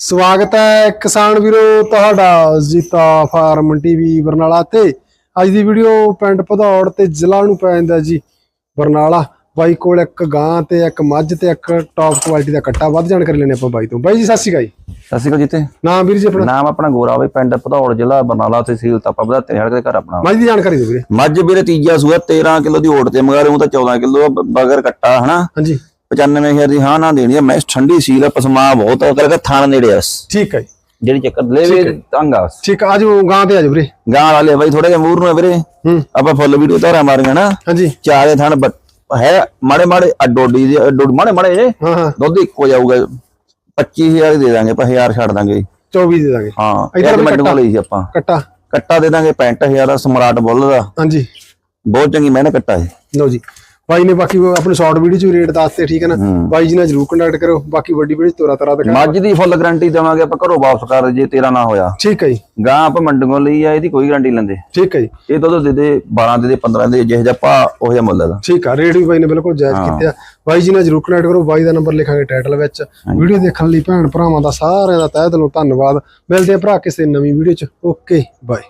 ਸਵਾਗਤ ਹੈ ਕਿਸਾਨ ਵੀਰੋ ਤੁਹਾਡਾ ਜੀਤਾ ਫਾਰਮ ਟੀਵੀ ਬਰਨਾਲਾ ਤੇ। ਅੱਜ ਦੀ ਵੀਡੀਓ ਪਿੰਡ ਭਦੌੜ ਤੇ ਜ਼ਿਲ੍ਹਾ ਨੂੰ ਪੈ ਜਾਂਦਾ ਜੀ। ਬਰਨਾਲਾ ਬਾਈ ਕੋਲ ਇੱਕ ਗਾਂ ਤੇ ਇੱਕ ਮੱਝ ਤੇ ਇੱਕ ਟੌਪ ਕੁਆਲਿਟੀ ਦਾ ਕੱਟਾ। ਵੱਧ ਜਾਣਕਾਰੀ ਲੈਣੇ ਆਪਾਂ ਬਾਈ ਤੋਂ। ਬਾਈ ਜੀ ਸਤਿ ਸ਼੍ਰੀ ਅਕਾਲ ਜੀ। ਸਤਿ ਸ਼੍ਰੀ ਅਕਾਲ ਜੀਤੇ ਨਾਮ ਵੀਰ ਜੀ ਆਪਣਾ? ਨਾਮ ਆਪਣਾ ਗੋਰਾ ਬਈ ਪਿੰਡ ਭਦੌੜ ਜ਼ਿਲ੍ਹਾ ਬਰਨਾਲਾ ਤਹਿਸੀਲ ਤਾਪਾ ਬਧਾਤੇ ਹੜ ਦੇ ਘਰ ਆਪਣਾ। ਮੱਝ ਦੀ ਜਾਣਕਾਰੀ ਦਿਓ ਵੀਰੇ। ਮੱਝ ਵੀਰੇ ਤੀਜਾ ਸੂਆ 13 ਕਿਲੋ ਦੀ ਓਟ ਤੇ ਮੰਗਾ ਰਹੇ ਤਾਂ 14 ਕਿਲੋ ਬਗਰ ਕੱਟਾ ਹਨਾ? ਹਾਂਜੀ। 95000 ਦੀ ਹਾਂ ਨਾ ਦੇਣੀ ਆ। ਮੈਂ ਠੰਡੀ ਸੀਲ ਆ ਪਸਮਾ ਬਹੁਤ ਆ। ਕਰਕੇ ਥਾਣ ਨੇੜੇ ਆ ਬਸ। ਠੀਕ ਹੈ ਜੀ। ਜਿਹੜੀ ਚੱਕਰ ਲੈ ਵੀ ਤੰਗ ਆ ਬਸ। ਠੀਕ ਆ, ਆਜੋ ਗਾਂ ਤੇ ਆਜੋ ਵੀਰੇ। ਗਾਂ ਵਾਲੇ ਬਾਈ ਥੋੜੇ ਜਿਹਾ ਮੂਰ ਨੂੰ ਆ ਵੀਰੇ। ਹੂੰ। ਆਪਾਂ ਫੁੱਲ ਵੀਡੀਓ ਧਾਰਾ ਮਾਰੀਆਂ ਨਾ। ਹਾਂਜੀ। ਚਾਰੇ ਥਣ ਬ- ਹੈ ਮਾੜੇ ਮਾੜੇ ਅੱਡੋਡੀ ਦੇ ਅੱਡੋ ਮਾੜੇ ਮਾੜੇ ਜੇ। ਹਾਂ ਹਾਂ। ਦੁੱਧ ਇੱਕੋ ਜਾਊਗਾ 25000 ਹੀ ਦੇ ਦਾਂਗੇ ਆਪਾਂ 1000 ਛੱਡ ਦਾਂਗੇ। 24 ਦੇ ਦਾਂਗੇ। ਹਾਂ ਇੱਧਰ ਇਹ ਵੀ ਮਿੰਟ ਕੱਟਾ। ਕੋਲ ਲਈ ਸੀ ਆਪਾਂ। ਕੱਟਾ। ਕੱਟਾ ਦੇ ਦਾਂਗੇ 65000 ਦਾ ਸਮਰਾਟ ਬੁੱਲ ਦਾ। ਹਾਂਜੀ। ਬਹੁਤ ਚੰਗੀ ਮਿਹਨਤ ਕੱਟਾ ਹੈ ਲਓ ਜੀ। ਬਾਈ ਨੇ ਬਾਕੀ ਆਪਣੇ ਸ਼ਾਰਟ ਵੀਡੀਓ ਚ ਵੀ ਰੇਟ ਦੱਸਤੇ ਠੀਕ ਹੈ ਨਾ? ਬਾਈ ਜੀ ਨਾਲ ਜਰੂਰ ਕੰਟੈਕਟ ਕਰੋ ਬਾਕੀ ਵੱਡੀ ਵੀਡੀਓ ਤੋਰਾ ਤਰਾ ਦਿਖਾ ਮੱਝ ਦੀ ਫੁੱਲ ਗਾਰੰਟੀ ਦੇਵਾਂਗੇ ਆਪਾਂ ਘਰੋਂ ਵਾਪਸ ਕਰ ਜੇ ਤੇਰਾ ਨਾ ਹੋਇਆ। ਠੀਕ ਹੈ ਜੀ। ਗਾਂ ਆਪਾਂ ਮੰਡੀੋਂ ਲਈ ਆ ਇਹਦੀ ਕੋਈ ਗਾਰੰਟੀ ਲੈਂਦੇ। ਠੀਕ ਹੈ ਜੀ। ਇਹ ਦੁੱਧ ਦੇ ਦੇ 12 ਦੇ ਦੇ 15 ਦੇ ਜਿਹੋ ਜਿਹਾ ਭਾ ਉਹ ਜਿਹਾ ਮੁੱਲ ਦਾ ਠੀਕ ਆ ਰੇਟ ਵੀ ਬਾਈ ਨੇ ਬਿਲਕੁਲ ਜਾਇਜ਼ ਕੀਤੇ ਬਾਈ ਜੀ ਨਾਲ ਜਰੂਰ ਕਨੈਕਟ ਕਰੋ ਬਾਈ ਦਾ ਨੰਬਰ ਲਿਖਾਂਗੇ ਟਾਈਟਲ ਵਿੱਚ। ਵੀਡੀਓ ਦੇਖਣ ਲਈ ਭੈਣ ਭਰਾਵਾਂ ਦਾ ਸਾਰਿਆਂ ਦਾ ਤਹਿ ਦਿਲੋਂ ਧੰਨਵਾਦ। ਮਿਲਦੇ ਆ ਭਰਾ ਕਿਸੇ ਨਵੀਂ ਵੀਡੀਓ ਚ। Okay bye